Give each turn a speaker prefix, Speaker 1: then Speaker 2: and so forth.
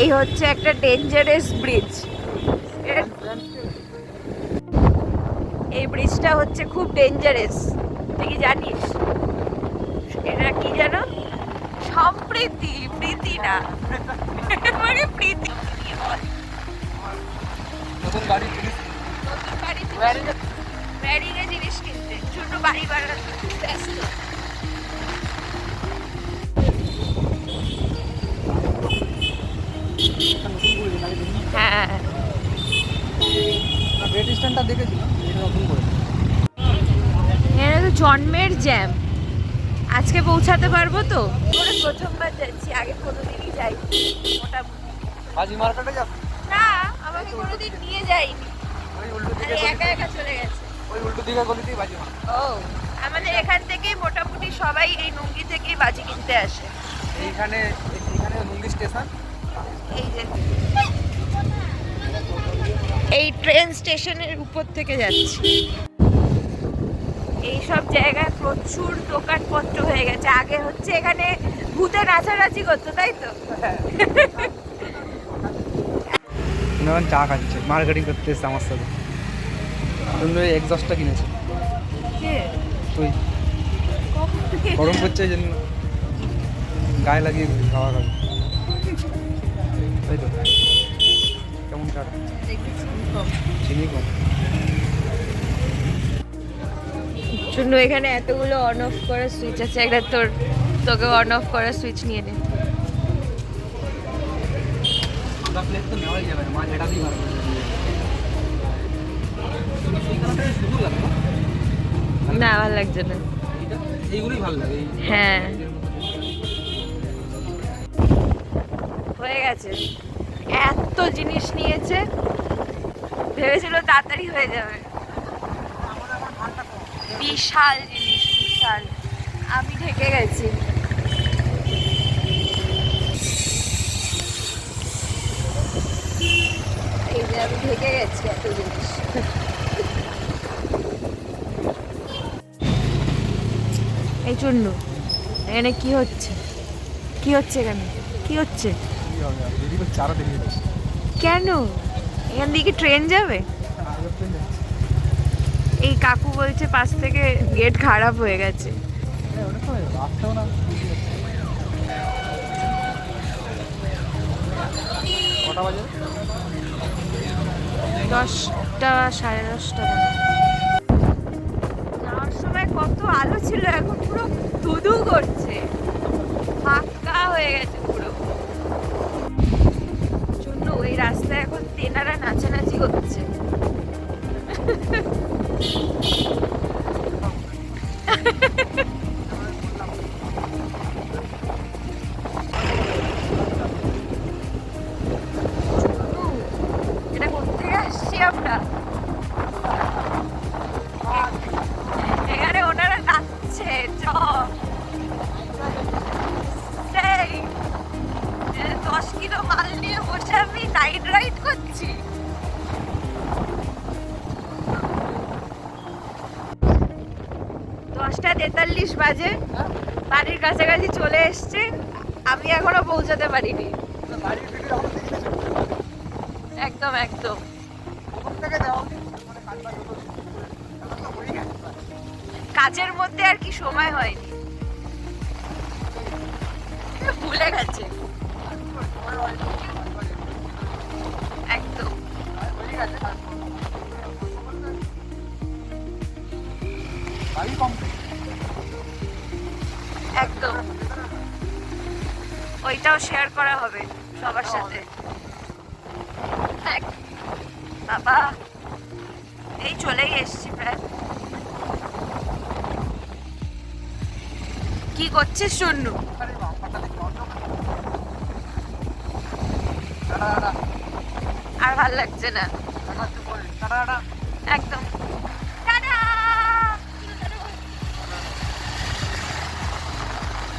Speaker 1: এই হচ্ছে একটা ডেঞ্জারাস ব্রিজ এই ব্রিজটা হচ্ছে খুব ডেঞ্জারাস তুই কি জানিস? এটা কি জানো সম্প্রীতি প্রীতি না। মানে প্রীতি।
Speaker 2: নতুন জিনিস।
Speaker 1: নতুন বাড়ি জিনিস কিনতে। ছোট বাড়ি বানাতে ব্যস্ত। হ্যাঁ। এখানে তো জন্মের জ্যাম আজকে পৌঁছাতে পারব তো? প্রথমবার যাচ্ছি আগে কোনোদিনই যাই মোটামুটি।
Speaker 2: মার্কেটে যাব?
Speaker 1: না আমাকে কোনোদিন নিয়ে যায়নি।
Speaker 2: ওই উল্টো
Speaker 1: একা একা চলে গেছে।
Speaker 2: ওই উল্টো দিকে গলিতেই বাজি মার।
Speaker 1: ও আমাদের এখান থেকেই মোটামুটি সবাই এই নুঙ্গি থেকেই বাজি কিনতে আসে।
Speaker 2: এইখানে এইখানে নুঙ্গি স্টেশন।
Speaker 1: এই যে। এই ট্রেন স্টেশনের উপর থেকে যাচ্ছি। এই সব জায়গায় প্রচুর দোকানপত্র হয়ে গেছে। আগে হচ্ছে এখানে ভূতে নাচানাচি করতো তাই তো?
Speaker 2: চা খাচ্ছে মার্কেটিং করতে এসছে আমার সাথে। ওই এক্সস্টটা কিনেছে। তুই। গরম করছে এই জন্য। গায়ে লাগিয়ে খাওয়া খাবে। তাই তো? কেমন চিনি কম।
Speaker 1: শুনু এখানে এতগুলো অন অফ করার সুইচ আছে একটা তোর তোকে অন অফ করার সুইচ নিয়ে নে।
Speaker 2: না ভালো
Speaker 1: লাগছে না।
Speaker 2: এইটা এইগুলোই ভালো লাগে এই
Speaker 1: হ্যাঁ। হয়ে গেছে। এত জিনিস নিয়েছে। ভেবেছিল তাড়াতাড়ি হয়ে যাবে। বিশাল জিনিস, বিশাল। আমি ঢেকে গেছি। এই যে আমি ঢেকে গেছি এত জিনিস। এই চুন্নু, এখানে কি হচ্ছে? কি হচ্ছে এখানে? কি হচ্ছে? কেন? এখান দিয়ে ট্রেন যাবে? এই কাকু বলছে পাশ থেকে গেট খারাপ হয়ে গেছে। দশটা সাড়ে দশটা যাওয়ার সময় কত আলো ছিল, এখন পুরো ধুধু করছে। ফাঁকা হয়ে গেছে। Hindi na. rin মাল নিয়ে বসে আমি নাইট রাইড করছি। দশটা তেতাল্লিশ বাজে। বাড়ির কাছাকাছি চলে এসছে। আমি এখনও পৌঁছাতে পারিনি। একদম একদম। কাজের মধ্যে আর কি সময় হয়নি। ভুলে গেছে।
Speaker 2: বাড়ি কমপ্লিট
Speaker 1: একদম। ওইটাও শেয়ার করা হবে সবার সাথে। বাবা এই চলেই এসছি প্রায়। কি করছিস শূন্য
Speaker 2: আরে
Speaker 1: ভালো লাগছে না। একদম।